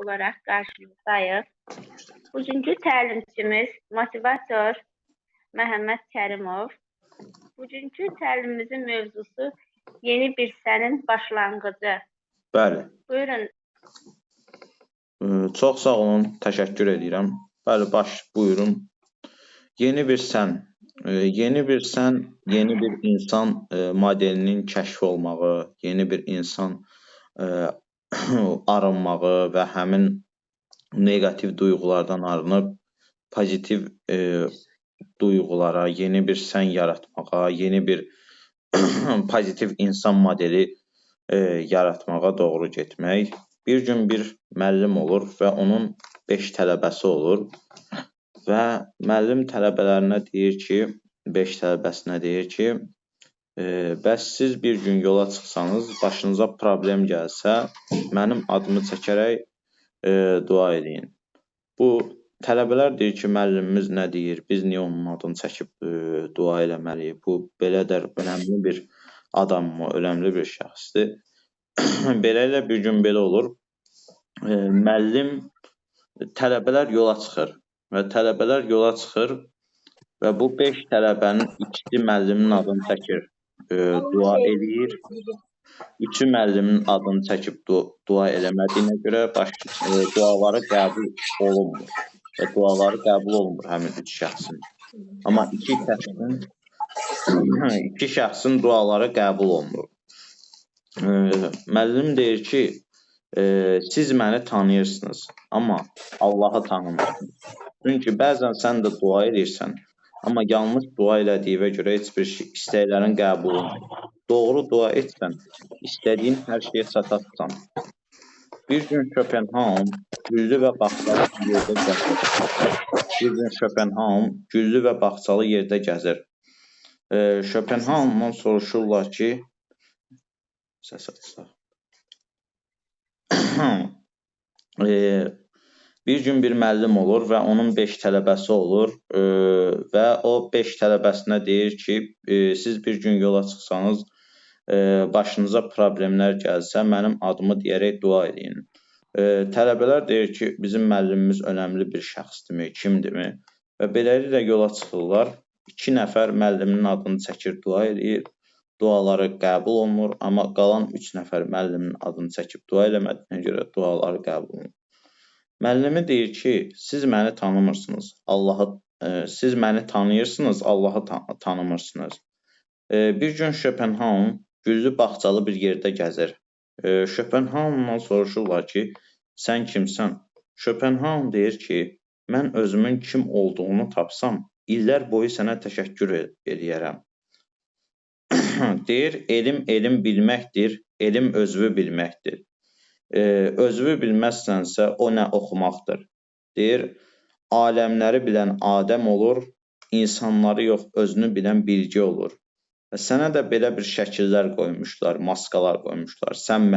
olaraq qarşınızdayıq. Bugünkü təlimçimiz motivator Məhəmməd Kərimov. Bugünkü təlimimizin mövzusu yeni bir sənin başlanğıcı. Bəli. Buyurun. Çox sağ olun, təşəkkür edirəm. Bəli, baş buyurun. Yeni bir sən, e, yeni bir sən, yeni bir insan e, modelinin kəşf olmağı, yeni bir insan e, arınmağı və həmin neqativ duyğulardan arınıb pozitiv e, duyğulara, yeni bir sən yaratmağa, yeni bir pozitiv insan modeli e, yaratmağa doğru getmək. Bir gün bir müəllim olur və onun 5 tələbəsi olur və müəllim tələbələrinə deyir ki, 5 tələbəsinə deyir ki, bəs siz bir gün yola çıxsanız, başınıza problem gəlsə, mənim adımı çəkərək e, dua edin. Bu tələbələr deyir ki, müəllimimiz nə deyir? Biz niyə onun adını çəkib e, dua eləməliyik? Bu belə də önəmli bir adammı, önəmli bir şəxsdir. Beləliklə bir gün belə olur. E, müəllim tələbələr yola çıxır və tələbələr yola çıxır və bu 5 tələbənin ikisi müəllimin adını çəkir, e, dua eləyir. Üçü müəllimin adını çəkib du dua eləmədiyinə görə baş e, duaları qəbul olunmur və duaları qəbul olunmur həmin üç şəxsin. Amma iki şəxsin iki şəxsin duaları qəbul olunur. E, müəllim deyir ki, e, siz məni tanıyırsınız, amma Allahı tanımırsınız. Çünki bəzən sən də dua edirsən, amma yanlış dua elədiyinə görə heç bir şey, istəklərin qəbul olunmur. Doğru dua etsən, istədiyin hər şeyə çatarsan. Bir gün Schopenhauer güllü və bağçalı yerdə gəzir. Bir gün Schopenhauer güllü və bağçalı yerdə gəzir. E, Schopenhauer'dan soruşurlar ki, səs açsaq. e, bir gün bir müəllim olur və onun 5 tələbəsi olur e, və o 5 tələbəsinə deyir ki, e, siz bir gün yola çıxsanız, e, başınıza problemlər gəlsə, mənim adımı deyərək dua edin. Tələbələr deyir ki, bizim müəllimimiz önəmli bir şəxsdirmi, kimdirmi? Və beləliklə yola çıxırlar. 2 nəfər müəllimin adını çəkir, dua edir. Duaları qəbul olunur, amma qalan 3 nəfər müəllimin adını çəkib dua eləmədiyinə görə duaları qəbul olunur. Müəllimi deyir ki, siz məni tanımırsınız. Allahı e, siz məni tanıyırsınız, Allahı tan tanımırsınız. E, bir gün Schopenhauer güllü bağçalı bir yerdə gəzir. E, Schopenhauer'dan soruşurlar ki, sən kimsən? Schopenhauer deyir ki, mən özümün kim olduğunu tapsam, illər boyu sənə təşəkkür e- eləyərəm. deyir, elm elm bilməkdir, elm özünü bilməkdir. E, özünü bilməzsənsə, o nə oxumaqdır. Deyir, aləmləri bilən Adəm olur, insanları yox, özünü bilən bilgi olur. Və sənə də belə bir şəkillər qoymuşlar, maskalar qoymuşlar. Sən